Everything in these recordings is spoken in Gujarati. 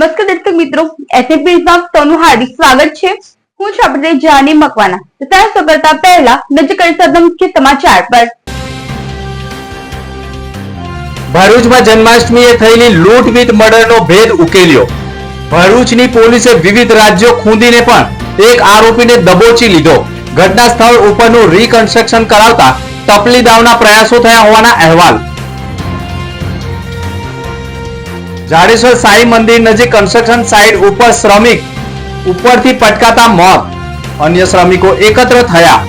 નમસ્કાર દર્શક મિત્રો એસએપી માં તમારું હાર્દિક સ્વાગત છે. હું છું આપણે જાની મકવાના. તો ત્યાં શરૂ પહેલા નજર કરી મુખ્ય સમાચાર પર. ભરૂચમાં જન્માષ્ટમીએ થયેલી લૂંટ વિથ મર્ડરનો ભેદ ઉકેલ્યો. ભરૂચની પોલીસે વિવિધ રાજ્યો ખૂંદીને પણ એક આરોપીને દબોચી લીધો. ઘટના સ્થળ ઉપરનું રીકન્સ્ટ્રક્શન કરાવતા તપલી દાવના પ્રયાસો થયા હોવાના અહેવાલ. જાડેશ્વર સાઈ મંદિર નજીક કન્સ્ટ્રક્શન સાઇટ ઉપર શ્રમિક ઉપરથી પટકાતા મોત. અન્ય શ્રમિકો એકત્ર થયા.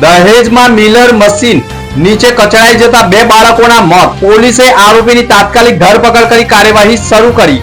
દહેજમાં મિલર મશીન નીચે કચડાઈ જતા બે બાળકોના મોત. પોલીસે આરોપીની તાત્કાલિક ધરપકડ કરી કાર્યવાહી શરૂ કરી.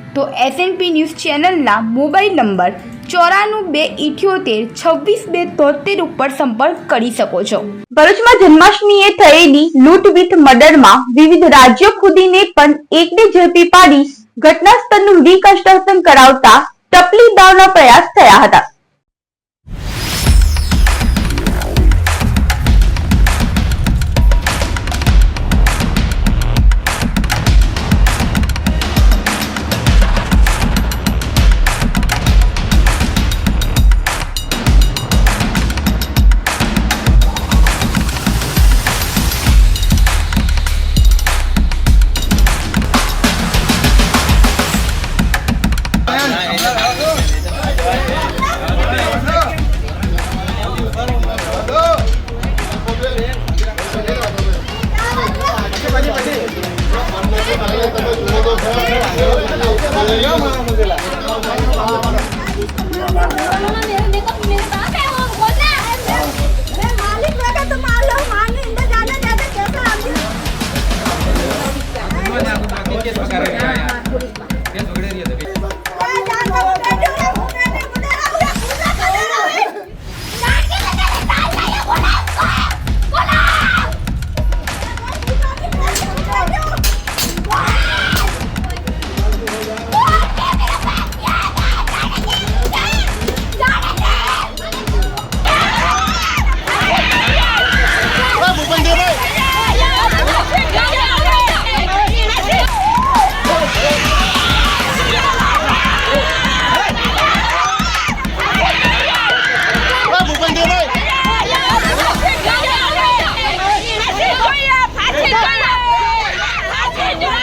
તો એસએનપી ન્યૂઝ ચેનલના મોબાઈલ નંબર ચોરાણું બે ઇઠ્યોતેર છવ્વીસ બે તોતેર ઉપર સંપર્ક કરી શકો છો. ભરૂચમાં જન્માષ્ટમીએ થયેલી લૂંટ વિથ મર્ડરમાં વિવિધ રાજ્યો ખુદીને પણ એકને ઝડપી પાડી ઘટના સ્થળનું રીકન્સ્ટ્રક્શન કરાવતા ટપલી દાવના પ્રયાસ થયા હતા.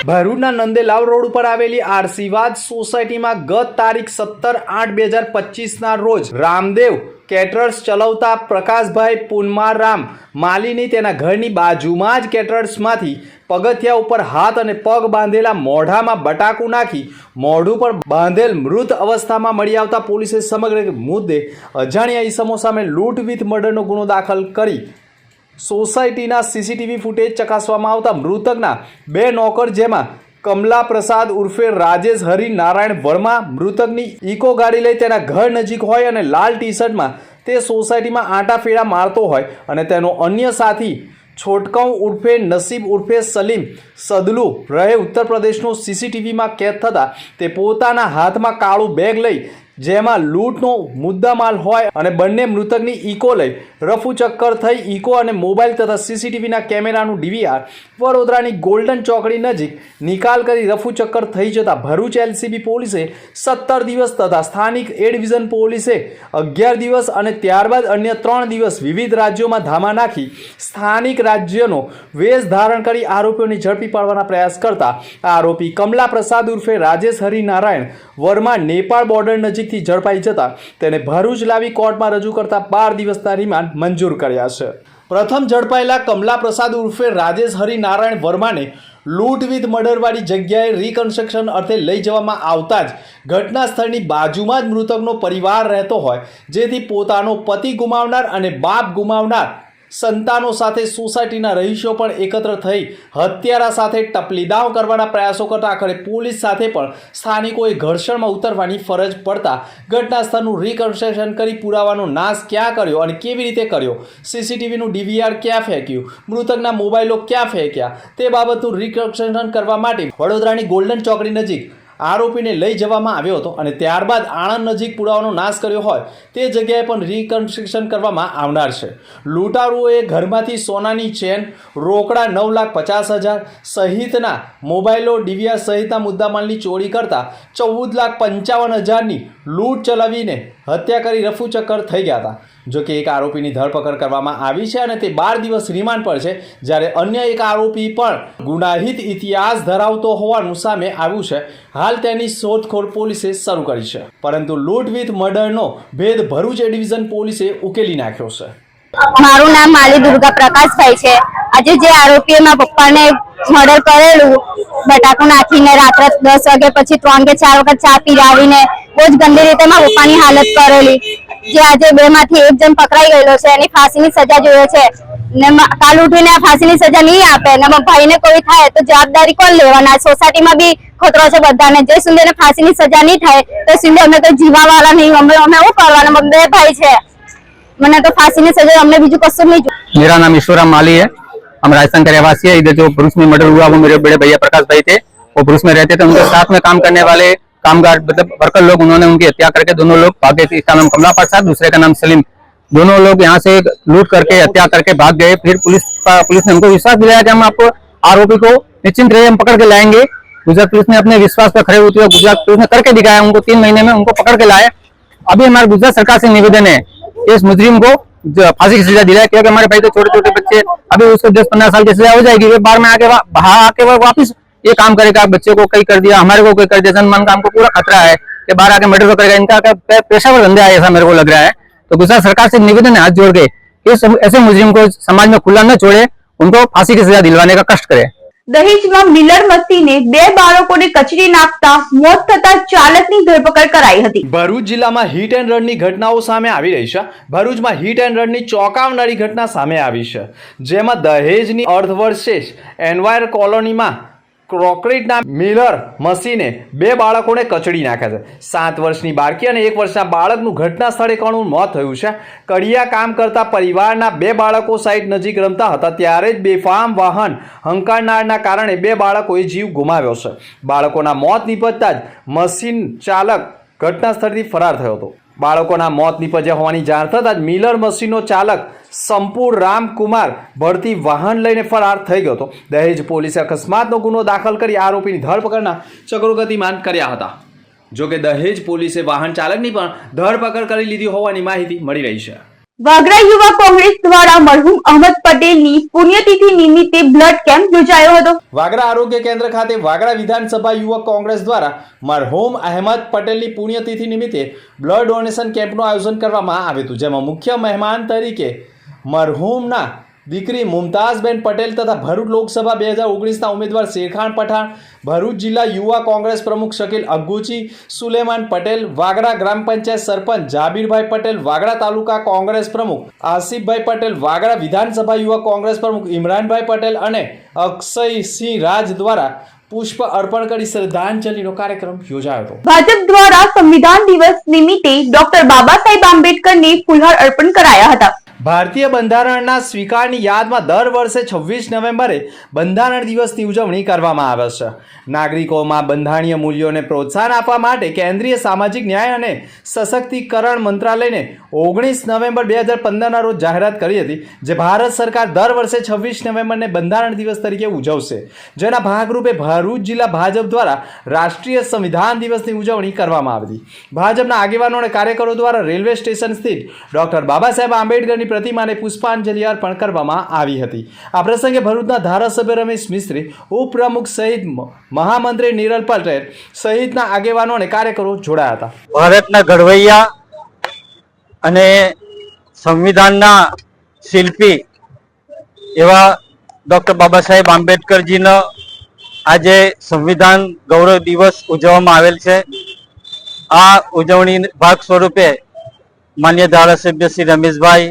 ભરૂચના નંદેલાવ રોડ ઉપર આવેલી આરસીવાદ સોસાયટીમાં ગત તારીખ સત્તર આઠ બે હજાર પચીસના રોજ રામદેવ કેટરર્સ ચલાવતા પ્રકાશભાઈ પુનમારામ માલીની તેના ઘરની બાજુમાં જ કેટરર્સમાંથી પગથિયા ઉપર હાથ અને પગ બાંધેલા મોઢામાં બટાકું નાખી મોઢું પર બાંધેલ મૃત અવસ્થામાં મળી આવતા પોલીસે સમગ્ર મુદ્દે અજાણ્યા ઈસમો સામે લૂંટ વિથ મર્ડરનો ગુનો દાખલ કરી સોસાયટીના સીસીટીવી ફૂટેજ ચકાસવામાં આવતા મૃતકના બે નોકર જેમાં કમલા પ્રસાદ ઉર્ફે રાજેશ હરિ નારાયણ વર્મા મૃતકની ઇકો ગાડી લઈ તેના ઘર નજીક હોય અને લાલ ટી શર્ટમાં તે સોસાયટીમાં આંટા ફેરા મારતો હોય અને તેનો અન્ય સાથી છોટકઉ ઉર્ફે નસીબ ઉર્ફે સલીમ સદલુ રહે ઉત્તર પ્રદેશનો સીસીટીવીમાં કેદ થતાં તે પોતાના હાથમાં કાળું બેગ લઈ જેમાં લૂંટનો મુદ્દામાલ હોય અને બંને મૃતકની ઇકો લઈ રફુ ચક્કર થઈ ઇકો અને મોબાઈલ તથા સીસીટીવીના કેમેરાનું ડીવીઆર, વડોદરાની ગોલ્ડન ચોકડી નજીક નિકાલ કરી રફુ ચક્કર થઈ જતા ભરૂચ એલસીબી પોલીસે સત્તર દિવસ તથા સ્થાનિક એ ડિવિઝન પોલીસે અગિયાર દિવસ અને ત્યારબાદ અન્ય ત્રણ દિવસ વિવિધ રાજ્યોમાં ધામા નાખી સ્થાનિક રાજ્યનો વેશ ધારણ કરી આરોપીઓને ઝડપી પાડવાના પ્રયાસ કરતા આરોપી કમલા પ્રસાદ ઉર્ફે રાજેશ હરિનારાયણ વર્મા નેપાળ બોર્ડર નજીકથી ઝડપાઈ જતા તેને ભરૂચ લાવી કોર્ટમાં રજૂ કરતા બાર દિવસના રિમાન્ડ મંજૂર કર્યા છે. પ્રથમ ઝડપાયેલા કમલા પ્રસાદ ઉર્ફે રાજેશ હરિનારાયણ વર્માને લૂંટ વિથ મર્ડરવાળી જગ્યાએ રિકન્સ્ટ્રક્શન અર્થે લઈ જવામાં આવતા જ ઘટના સ્થળની બાજુમાં જ મૃતકનો પરિવાર રહેતો હોય, જેથી પોતાનો પતિ ગુમાવનાર અને બાપ ગુમાવનાર સંતાનો સાથે સોસાયટીના રહીશો પણ એકત્ર થઈ હત્યારા સાથે ટપલીદાવ કરવાના પ્રયાસો કરતા આખરે પોલીસ સાથે પણ સ્થાનિકોએ ઘર્ષણમાં ઉતરવાની ફરજ પડતા ઘટના સ્થળનું રિકન્સ્ટ્રક્શન કરી પુરાવાનો નાશ ક્યાં કર્યો અને કેવી રીતે કર્યો? સીસીટીવીનું ડીવીઆર ક્યાં ફેંક્યું? મૃતકના મોબાઈલો ક્યાં ફેંક્યા? તે બાબતનું રિકન્સ્ટ્રક્શન કરવા માટે વડોદરાની ગોલ્ડન ચોકડી નજીક આરોપીને લઈ જવામાં આવ્યો હતો અને ત્યારબાદ આણંદ નજીક પુરાવાનો નાશ કર્યો હોય તે જગ્યાએ પણ રિકન્સ્ટ્રક્શન કરવામાં આવનાર છે. લૂંટારુઓએ ઘરમાંથી સોનાની ચેન, રોકડા નવ લાખ પચાસ હજાર સહિતના મોબાઈલો ડીવીઆર સહિતના મુદ્દામાલની ચોરી કરતા ચૌદ લાખ પંચાવન હજારની લૂંટ ચલાવીને હત્યા કરી રફુચક્કર થઈ ગયા હતા. જો કે એક આરોપીની ધરપકડ કરવામાં આવી છે અને તે બાર દિવસ રિમાન્ડ પર છે, જ્યારે અન્ય એક આરોપી પણ ગુનાહિત ઇતિહાસ ધરાવતો હોવાનું સામે આવ્યું છે. હાલ તેની શોધખોળ પોલીસે શરૂ કરી છે. પરંતુ લૂંટ વિથ મર્ડરનો ભેદ ભરૂચ ડિવિઝન પોલીસે ઉકેલી નાખ્યો છે. મારું નામ માલી દુર્ગા પ્રકાશભાઈ છે. આજે જે આરોપીએ મારા પપ્પાને મર્ડર કરેલું, બટાકું નાખીને રાત્રે દસ વાગે પછી ત્રણ કે ચાર વખત ચા પીરાવીને બહુ જ ગંદી રીતે મારા પપ્પાની હાલત કરેલી. જે આજે બે માંથી એક જણ પકડાઈ ગયેલો છે એની ફાંસીની સજા જોઈએ છે ને મ- કાલ ઉઠીને ફાંસીની સજા નહીં આપે ને મારા ભાઈને કોઈ થાય તો જવાબદારી કોણ લેવાના સોસાયટીમાં બી ખતરો છે બધાને જે સુધી એને ફાંસીની સજા નહીં થાય તો સુધી અમે તો જીવાવાળા નહીં અમે અમે શું કરવાના અમે બે ભાઈ છે મને તો फांसी ની सजा हमने बीजू कसूर नहीं जो मेरा नाम ईश्वराम माली है हम राजस्थान के रहवासी है इधर जो भरूच में मर्डर हुआ वो मेरे बड़े भैया प्रकाश भाई थे वो भरूच में रहते थे उनके साथ में काम करने वाले कामगार मतलब वर्कर लोग, उन्होंने उनकी हत्या करके दोनों लोग भागे थे। इसका नाम कमला प्रसाद, दूसरे का नाम सलीम। दोनों लोग यहाँ से लूट करके, हत्या करके भाग गए। फिर पुलिस पुलिस ने हमको विश्वास दिलाया कि हम आपको आरोपी को निश्चिंत रहे, हम पकड़ के लाएँगे। गुजरात पुलिस ने अपने विश्वास पर खड़े होते हुए गुजरात पुलिस ने करके दिखाया। उनको तीन महीने में उनको पकड़ के लाए अभी हमारे गुजरात सरकार से निवेदन है, इस मुजरिम को फांसी की सजा दिलाए क्योंकि हमारे भाई तो छोटे छोटे बच्चे, अभी उसको दस पंद्रह साल की सजा हो जाएगी। वे बाहर में आके बाहर आके वापस ये काम करेगा बच्चे को कई कर दिया हमारे को कई कर दिया सम्मान का हमको पूरा खतरा है कि बाहर आके मर्डर करेगा इनका क्या पे- पेशेवर धंधा है ऐसा मेरे को लग रहा है तो गुजरात सरकार से निवेदन है हाथ जोड़ के कि इस ऐसे मुजरिम को समाज में खुला न छोड़े उनको फांसी की सजा दिलवाने का कष्ट करे દહેજમાં મિલર મસીને બે બાળકોને કચડી નાખતા મોત થતા ચાલકની ધરપકડ કરાઈ હતી ભરૂચ જિલ્લામાં હિટ એન્ડ રનની ઘટનાઓ સામે આવી રહી છે ભરૂચમાં હિટ એન્ડ રનની ચોંકાવનારી ઘટના સામે આવી છે જેમાં દહેજની અર્ધવર્ષેશ એન્વાયર કોલોનીમાં ક્રોકરીટના મિલર મશીને બે બાળકોને કચડી નાખ્યા છે. સાત વર્ષની બાળકી અને એક વર્ષના બાળકનું ઘટના સ્થળે કણું મોત થયું છે. કડિયા કામ કરતા પરિવારના બે બાળકો સાઈડ નજીક રમતા હતા, ત્યારે જ બેફામ વાહન હંકારનારના કારણે બે બાળકોએ જીવ ગુમાવ્યો છે. બાળકોના મોત નીપજતા જ મશીન ચાલક ઘટના સ્થળથી ફરાર થયો હતો. બાળકોના મોત નીપજ્યા હોવાની જાણ થતાં જ મિલર મશીનનો ચાલક સંપૂર રામકુમાર ભરતી વાહન લઈને ફરાર થઈ ગયો હતો. દહેજ પોલીસે અકસ્માતનો ગુનો દાખલ કરી આરોપીની ધરપકડના ચક્રો ગતિમાન કર્યા હતા. જોકે દહેજ પોલીસે વાહન ચાલકની પણ ધરપકડ કરી લીધી હોવાની માહિતી મળી રહી છે. વાગરા યુવા કોંગ્રેસ દ્વારા મરહુમ અહમદ પટેલની પુણ્યતિથિ નિમિત્તે બ્લડ કેમ્પ યોજાયો હતો. વાગરા આરોગ્ય કેન્દ્ર ખાતે વાગરા વિધાનસભા યુવક કોંગ્રેસ દ્વારા મરહુમ અહેમદ પટેલની પુણ્યતિથિ નિમિત્તે બ્લડ ડોનેશન કેમ્પનું આયોજન કરવામાં આવ્યું હતું, જેમાં મુખ્ય મહેમાન તરીકે મરહુમના દીકરી મુમતાઝબેન પટેલ તથા ભરૂચ લોકસભા બે હજાર ઓગણીસના ઉમેદવાર શેરખાન પઠાણ, ભરૂચ જિલ્લા યુવા કોંગ્રેસ પ્રમુખ શકીલ અગ્ગુચી સુલેમાન પટેલ વાગરા ગ્રામ પંચાયત સરપંચ જાબીરભાઈ પટેલ, વાગડા તાલુકા કોંગ્રેસ પ્રમુખ આસિફભાઈ પટેલ, વાગડા વિધાનસભા યુવા કોંગ્રેસ પ્રમુખ ઇમરાનભાઈ પટેલ અને અક્ષયસિંહ રાજ દ્વારા પુષ્પ અર્પણ કરી શ્રદ્ધાંજલિનો કાર્યક્રમ યોજાયો હતો. ભાજપ દ્વારા સંવિધાન દિવસ નિમિત્તે ડોક્ટર બાબા સાહેબ આંબેડકરને ફુલહાર અર્પણ કરાયા હતા. ભારતીય બંધારણના સ્વીકારની યાદમાં દર વર્ષે છવ્વીસ નવેમ્બરે બંધારણ દિવસની ઉજવણી કરવામાં આવે છે. નાગરિકોમાં બંધારણીય મૂલ્યોને પ્રોત્સાહન આપવા માટે કેન્દ્રીય સામાજિક ન્યાય અને સશક્તિકરણ મંત્રાલયને ઓગણીસ નવેમ્બર બે હજાર પંદરના રોજ જાહેરાત કરી હતી, જે ભારત સરકાર દર વર્ષે છવ્વીસ નવેમ્બરને બંધારણ દિવસ તરીકે ઉજવશે. જેના ભાગરૂપે ભરૂચ જિલ્લા ભાજપ દ્વારા રાષ્ટ્રીય સંવિધાન દિવસની ઉજવણી કરવામાં આવી હતી. ભાજપના આગેવાનો અને કાર્યકરો દ્વારા રેલવે સ્ટેશન સ્થિત ડોક્ટર બાબા સાહેબ આંબેડકરની પ્રતિમાને પુષ્પાંજલિ અર્પણ કરવામાં આવી હતી. આ પ્રસંગે ભરૂચના ધારાસભ્ય રમેશ મિસ્ત્રી, ઉપપ્રમુખ સહિત મહામંત્રી નિરલ પટેલ સહિતના આગેવાનો અને કાર્યકરો જોડાયા હતા. ભારતના ઘડવૈયા અને સંવિધાનના શિલ્પી એવા ડૉક્ટર બાબા સાહેબ આંબેડકરજીનો આજે સંવિધાન ગૌરવ દિવસ ઉજવવામાં આવેલ છે. આ ઉજવણી ભાગ સ્વરૂપે માન્ય ધારાસભ્ય શ્રી રમેશભાઈ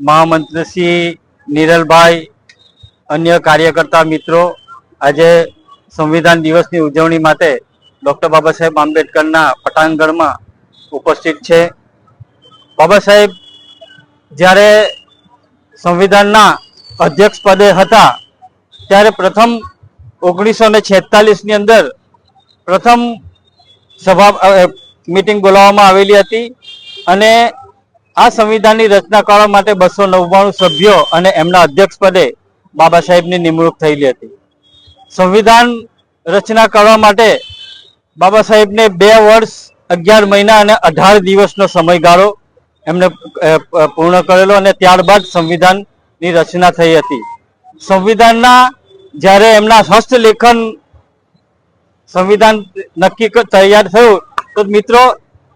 મહામંત્રી શ્રી નિરલભાઈ, અન્ય કાર્યકર્તા મિત્રો, આજે સંવિધાન દિવસની ઉજવણી માટે ડૉક્ટર બાબા સાહેબ આંબેડકરના પટાંગણમાં ઉપસ્થિત છે. બાબા સાહેબ જ્યારે સંવિધાનના અધ્યક્ષ પદે હતા, ત્યારે પ્રથમ ઓગણીસો ને છેતાલીસની અંદર પ્રથમ સભા મીટિંગ બોલાવવામાં આવેલી હતી અને આ સંવિધાનની રચના કરવા માટે બસો નવ્વાણું સભ્યો અને એમના અધ્યક્ષ પદે બાબા સાહેબની નિમણૂક થયેલી હતી. સંવિધાન રચના કરવા માટે બાબા સાહેબને બે વર્ષ, અગિયાર મહિના અને અઢાર દિવસનો સમયગાળો એમને પૂર્ણ કરેલો અને ત્યારબાદ સંવિધાનની રચના થઈ હતી. સંવિધાનના જ્યારે એમના હસ્તલેખન સંવિધાન નક્કી તૈયાર થયું, તો મિત્રો,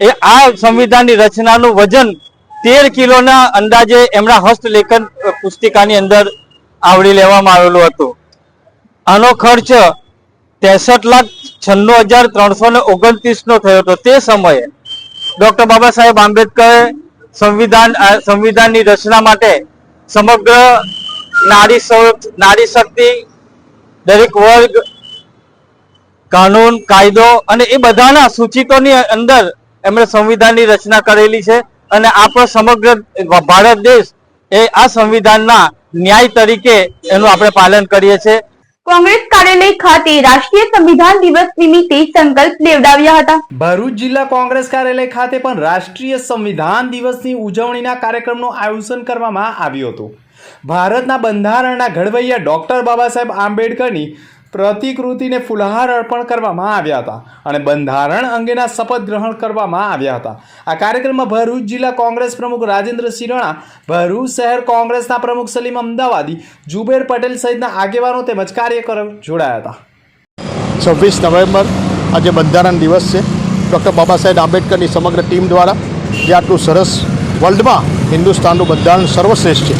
એ આ સંવિધાનની રચનાનું વજન તેર કિલોના અંદાજે એમના હસ્તલેખન પુસ્તિકાની અંદર આવરી લેવામાં આવેલું હતું. આનો ખર્ચ ત્રેસઠ લાખ છન્નું હજાર ત્રણસો ને ઓગણત્રીસ નો થયો હતો. તે સમયે ડોક્ટર બાબા સાહેબ આંબેડકરે સંવિધાન સંવિધાનની રચના માટે સમગ્ર નારી નારી શક્તિ, દરેક વર્ગ, કાનૂન, કાયદો અને એ બધાના સૂચિતોની અંદર એમણે સંવિધાનની રચના કરેલી છે. અને આપણો સમગ્ર ભારત દેશ એ આ સંવિધાનના ન્યાય તરીકે એનું આપણે પાલન કરીએ છીએ. કોંગ્રેસ કાર્યાલય ખાતે રાષ્ટ્રીય સંવિધાન દિવસ નિમિત્તે સંકલ્પ લેવડાવ્યા હતા. ભરૂચ જિલ્લા કોંગ્રેસ કાર્યાલય ખાતે પણ રાષ્ટ્રીય સંવિધાન દિવસની ઉજવણીના કાર્યક્રમનું આયોજન કરવામાં આવ્યું હતું. ભારતના બંધારણના ઘડવૈયા ડોક્ટર બાબા સાહેબ આંબેડકરની પ્રતિકૃતિને ફુલહાર અર્પણ કરવામાં આવ્યા હતા અને બંધારણ અંગેના શપથ ગ્રહણ કરવામાં આવ્યા હતા. આ કાર્યક્રમમાં ભરૂચ જિલ્લા કોંગ્રેસ પ્રમુખ રાજેન્દ્ર સિરોણા, ભરૂચ શહેર કોંગ્રેસના પ્રમુખ સલીમ અમદાવાદી, જુબેર પટેલ સહિતના આગેવાનો તેમજ કાર્યકરો જોડાયા હતા. છવ્વીસ નવેમ્બર આજે બંધારણ દિવસ છે. ડૉક્ટર બાબા સાહેબ આંબેડકરની સમગ્ર ટીમ દ્વારા જે આટલું સરસ વર્લ્ડમાં હિન્દુસ્તાનનું બંધારણ સર્વશ્રેષ્ઠ છે.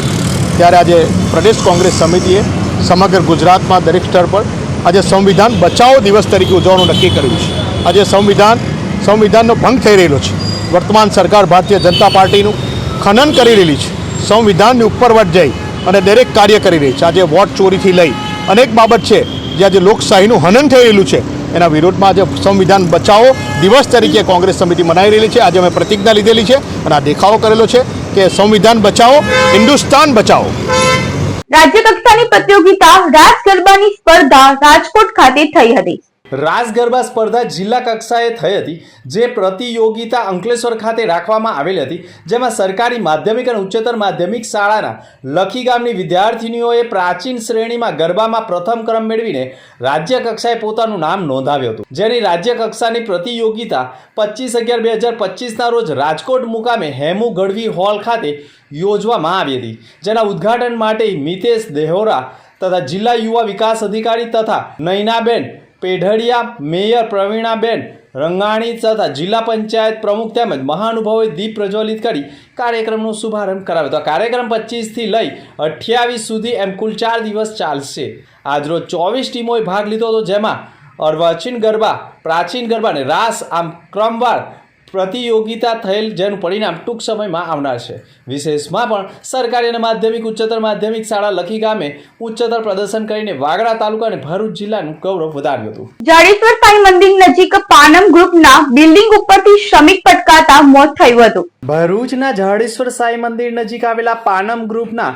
ત્યારે આજે પ્રદેશ કોંગ્રેસ સમિતિએ સમગ્ર ગુજરાતમાં દરેક સ્તર પર આજે સંવિધાન બચાવો દિવસ તરીકે ઉજવવાનું નક્કી કર્યું છે. આજે સંવિધાન, સંવિધાનનો ભંગ થઈ રહેલો છે. વર્તમાન સરકાર ભારતીય જનતા પાર્ટીનું ખનન કરી રહેલી છે. સંવિધાનની ઉપરવટ જઈ અને દરેક કાર્ય કરી રહી છે. આજે વોટ ચોરીથી લઈ અનેક બાબત છે જે આજે લોકશાહીનું હનન થઈ રહેલું છે. એના વિરોધમાં આજે સંવિધાન બચાવો દિવસ તરીકે કોંગ્રેસ સમિતિ મનાઈ રહેલી છે. આજે અમે પ્રતિજ્ઞા લીધેલી છે અને આ દેખાવો કરેલો છે કે સંવિધાન બચાવો, હિન્દુસ્તાન બચાવો. રાજ્ય કક્ષાની પ્રતિયોગિતા રાસ ગરબાની સ્પર્ધા રાજકોટ ખાતે થઈ હતી. રાસ ગરબા સ્પર્ધા જિલ્લા કક્ષાએ થઈ હતી, જે પ્રતિયોગિતા અંકલેશ્વર ખાતે રાખવામાં આવેલી હતી, જેમાં સરકારી માધ્યમિક અને ઉચ્ચતર માધ્યમિક શાળાના લખી ગામની વિદ્યાર્થિનીઓએ પ્રાચીન શ્રેણીમાં ગરબામાં પ્રથમ ક્રમ મેળવીને રાજ્ય કક્ષાએ પોતાનું નામ નોંધાવ્યું હતું. જેની રાજ્ય કક્ષાની પ્રતિયોગિતા પચીસ અગિયાર બે હજાર પચીસના રોજ રાજકોટ મુકામે હેમુ ગઢવી હોલ ખાતે યોજવામાં આવી હતી, જેના ઉદ્ઘાટન માટે મિતેશ દેહોરા તથા જિલ્લા યુવા વિકાસ અધિકારી તથા નૈનાબેન પેઢડિયા, મેયર પ્રવીણાબેન, રંગાણી તથા જિલ્લા પંચાયત પ્રમુખ તેમજ મહાનુભાવોએ દીપ પ્રજ્વલિત કરી કાર્યક્રમનો શુભારંભ કરાવ્યો હતો. કાર્યક્રમ પચીસથી લઈ અઠ્યાવીસ સુધી એમ કુલ ચાર દિવસ ચાલશે. આજરોજ ચોવીસ ટીમોએ ભાગ લીધો હતો જેમાં અર્વાચીન ગરબા, પ્રાચીન ગરબા અને રાસ આમ ક્રમવાર પ્રતિયોગિતા થયેલ જેનું પરિણામ ટૂંક સમયમાં આવનાર છે. વિશેષમાં પણ સરકારી અને માધ્યમિક ઉચ્ચતર માધ્યમિક શાળા લખી ગામે ઉચ્ચતર પ્રદર્શન કરીને વાગડા તાલુકા અને ભરૂચ જિલ્લાનું ગૌરવ વધાર્યું હતું. જાડેશ્વર સાંઈ મંદિર નજીક પાનમ ગ્રુપના બિલ્ડિંગ ઉપરથી શ્રમિક પટકાતા મોત થયું હતું. ભરૂચના જાડેશ્વર સાંઈ મંદિર નજીક આવેલા પાનમ ગ્રુપના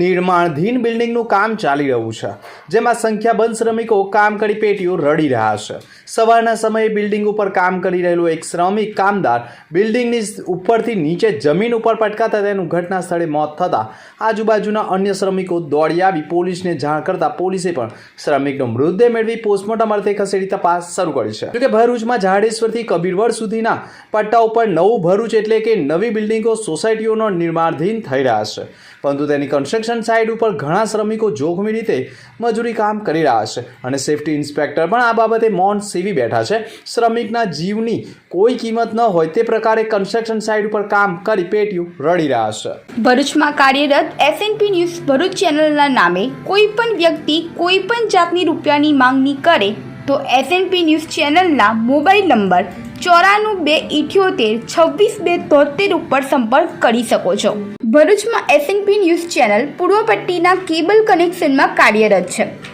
નિર્માણધીન બિલ્ડિંગનું કામ ચાલી રહ્યું છે જેમાં સંખ્યાબંધ શ્રમિકો કામ કરી પેટીઓ રડી રહ્યા છે. સવારના સમયે બિલ્ડિંગ ઉપર કામ કરી રહેલો એક શ્રમિક કામદાર બિલ્ડિંગની ઉપરથી નીચે જમીન ઉપર પટકાતા તેનું ઘટના સ્થળે મોત થતાં આજુબાજુના અન્ય શ્રમિકો દોડી આવી પોલીસને જાણ કરતા પોલીસે પણ શ્રમિકનો મૃતદેહ મેળવી પોસ્ટમોર્ટમ અર્થે ખસેડી તપાસ શરૂ કરી છે. જોકે ભરૂચમાં જાડેશ્વરથી કબીરવડ સુધીના પટ્ટા ઉપર નવું ભરૂચ એટલે કે નવી બિલ્ડિંગો સોસાયટીઓનો નિર્માણધીન થઈ રહ્યા છે. પરંતુ તેની કન્સ્ટ્રક્શન સાઇટ ઉપર ઘણા શ્રમિકો જોખમી રીતે મજૂરી કામ કરી રહ્યા છે અને સેફટી ઇન્સ્પેક્ટર પણ આ બાબતે મૌન સેવી બેઠા છે. શ્રમિકના જીવની કોઈ કિંમત ન હોય તે પ્રકારે કન્સ્ટ્રક્શન સાઇટ ઉપર કામ કરી પેટીઓ રડી રહ્યા છે. ભરૂચમાં કાર્યરત એસએનપી ન્યૂઝ ભરૂચ ચેનલના નામે કોઈ પણ વ્યક્તિ કોઈ પણ જાતની રૂપિયાની માંગણી કરે તો એસએનપી ન્યૂઝ ચેનલના મોબાઈલ નંબર ચોરાણું બે ઇઠ્યોતેર છવ્વીસ બે તોતેર ઉપર સંપર્ક કરી શકો છો. ભરૂચમાં એસએનપી ન્યૂઝ ચેનલ પૂર્વ પટ્ટીના કેબલ કનેક્શનમાં કાર્યરત છે.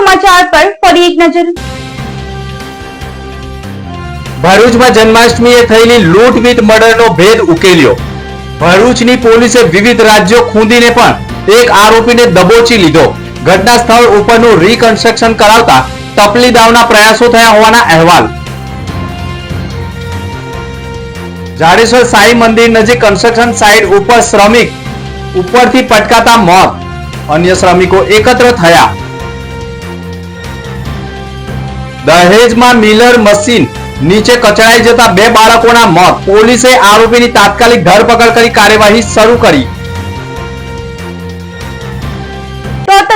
સમાચાર પર ફરી એક નજર. ભરૂચમાં જન્માષ્ટમીએ થયેલી લૂંટવીટ મર્ડરનો ભેદ ઉકેલ્યો. ભરૂચની પોલીસે વિવિધ રાજ્યો ખૂંદીને પણ એક આરોપીને દબોચી લીધો. ઘટના સ્થળ ઉપરનું રીકન્સ્ટ્રક્શન કરાવતા તપલી દાવના પ્રયાસો થયા હોવાના અહેવાલ. જાડેશ્વર સાઈ મંદિર નજીક કન્સ્ટ્રક્શન સાઇટ ઉપર શ્રમિક ઉપરથી પટકાતા મોત. અન્ય શ્રમિકો એકત્ર થયા. દહેજમાં મિલર મશીન નીચે કચડાઈ જતા બે બાળકોના મોત. પોલીસે આરોપીની તાત્કાલિક ધરપકડ કરી કાર્યવાહી શરૂ કરી.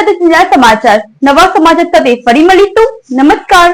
તો આ સમાચાર. નવા સમાચાર સાથે ફરી મળીશું. નમસ્કાર.